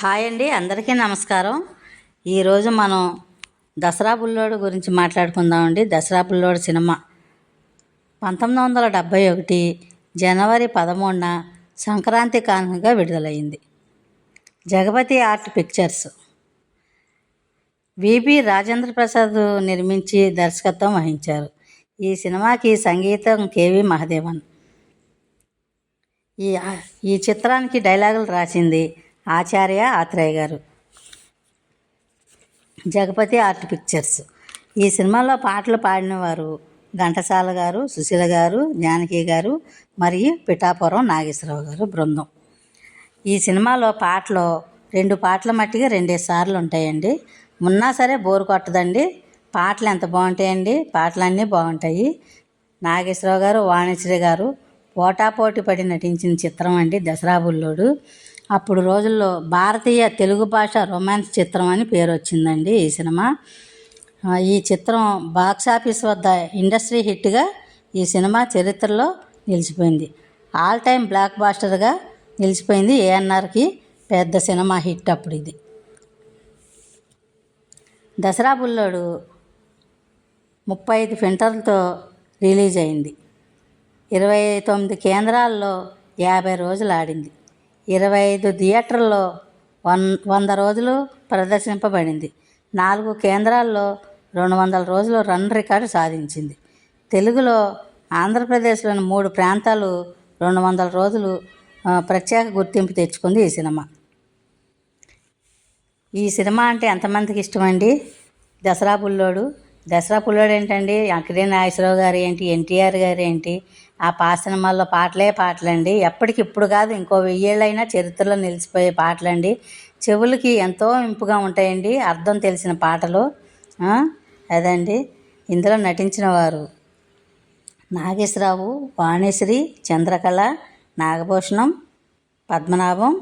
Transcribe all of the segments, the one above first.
Hi అండి అందరికీ నమస్కారం. ఈరోజు మనం దసరా బుల్లోడు గురించి మాట్లాడుకుందామండి దసరా బుల్లోడు సినిమా. పంతొమ్మిది వందల డెబ్భై ఒకటి జనవరి పదమూడున సంక్రాంతి కానుకగా విడుదలైంది. Jagapathi Art Pictures. VB Rajendra Prasad నిర్మించి దర్శకత్వం వహించారు. ఈ సినిమాకి సంగీతం కేవి మహదేవన్. ఈ ఈ చిత్రానికి డైలాగులు రాసింది ఆచార్య ఆత్రేయ గారు. Jagapathi Art Pictures. ఈ సినిమాలో పాటలు పాడినవారు ఘంటసాల గారు సుశీల గారు జానకి గారు మరియు పిఠాపురం నాగేశ్వరరావు గారు బృందం. ఈ సినిమాలో పాటలు రెండు పాటల మట్టిగా రెండే సార్లు ఉంటాయండి. ఉన్నా సరే బోరు కొట్టదండి. పాటలు ఎంత బాగుంటాయండి? పాటలన్నీ బాగుంటాయి. నాగేశ్వరరావు గారు వాణిశ్రీ గారు పోటాపోటీ పడి నటించిన చిత్రం అండి దసరా బుల్లోడు. అప్పుడు రోజుల్లో భారతీయ తెలుగు భాష రొమాన్స్ చిత్రం అని పేరు వచ్చిందండి ఈ సినిమా. ఈ చిత్రం బాక్స్ ఆఫీస్ వద్ద ఇండస్ట్రీ హిట్గా ఈ సినిమా చరిత్రలో నిలిచిపోయింది. ఆల్ టైమ్ బ్లాక్ బాస్టర్గా నిలిచిపోయింది ఏఎన్ఆర్కి పెద్ద సినిమా హిట్ అప్పుడు ఇది. దసరా బుల్లోడు ముప్పై ఐదు ఫింటర్లతో రిలీజ్ అయింది. ఇరవై తొమ్మిది కేంద్రాల్లో యాభై రోజులు ఆడింది. ఇరవై ఐదు థియేటర్లో వన్ వంద రోజులు ప్రదర్శింపబడింది. నాలుగు కేంద్రాల్లో రెండు వందల రోజులు రన్ రికార్డు సాధించింది. తెలుగులో ఆంధ్రప్రదేశ్లోని మూడు ప్రాంతాలు రెండు వందల రోజులు ప్రత్యేక గుర్తింపు తెచ్చుకుంది ఈ సినిమా. ఈ సినిమా అంటే ఎంతమందికి ఇష్టమండి? దసరా పుల్లోడు దసరా పుల్లోడు ఏంటండి? అక్కడే నాగేశ్వరరావు గారు ఏంటి? ఎన్టీఆర్ గారు ఏంటి? ఆ పాత సినిమాల్లో పాటలే పాటలండి. ఎప్పటికిప్పుడు కాదు ఇంకో వెయ్యేళ్ళైనా చరిత్రలో నిలిచిపోయే పాటలండి. చెవులకి ఎంతో ఇంపుగా ఉంటాయండి అర్థం తెలిసిన పాటలు. అదండి. ఇందులో నటించిన వారు నాగేశ్వరరావు వాణిశ్రీ చంద్రకళ నాగభూషణం పద్మనాభం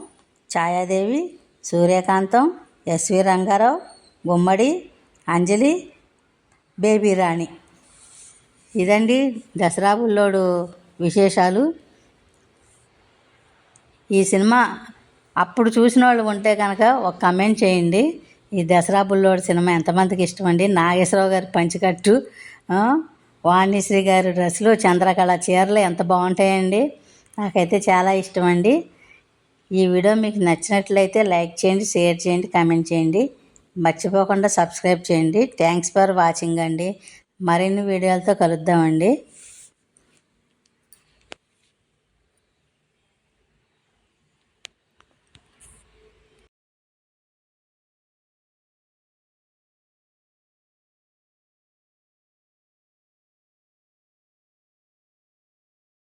ఛాయాదేవి సూర్యకాంతం ఎస్వి రంగారావు గుమ్మడి అంజలి బేబీ రాణి. ఇదండి దసరా బుల్లోడు విశేషాలు. ఈ సినిమా అప్పుడు చూసిన వాళ్ళు ఉంటే కనుక ఒక కమెంట్ చేయండి. ఈ దసరా బుల్లోడు సినిమా ఎంతమందికి ఇష్టం అండి? నాగేశ్వరరావు గారి పంచికట్టు వాణిశ్రీ గారి డ్రెస్సులు చంద్రకళ చీరలు ఎంత బాగుంటాయండి? నాకైతే చాలా ఇష్టం అండి. ఈ వీడియో మీకు నచ్చినట్లయితే లైక్ చేయండి షేర్ చేయండి కామెంట్ చేయండి. మర్చిపోకుండా సబ్స్క్రైబ్ చేయండి. థ్యాంక్స్ ఫర్ వాచింగ్ అండి. మరిన్ని వీడియోలతో కలుద్దామండి.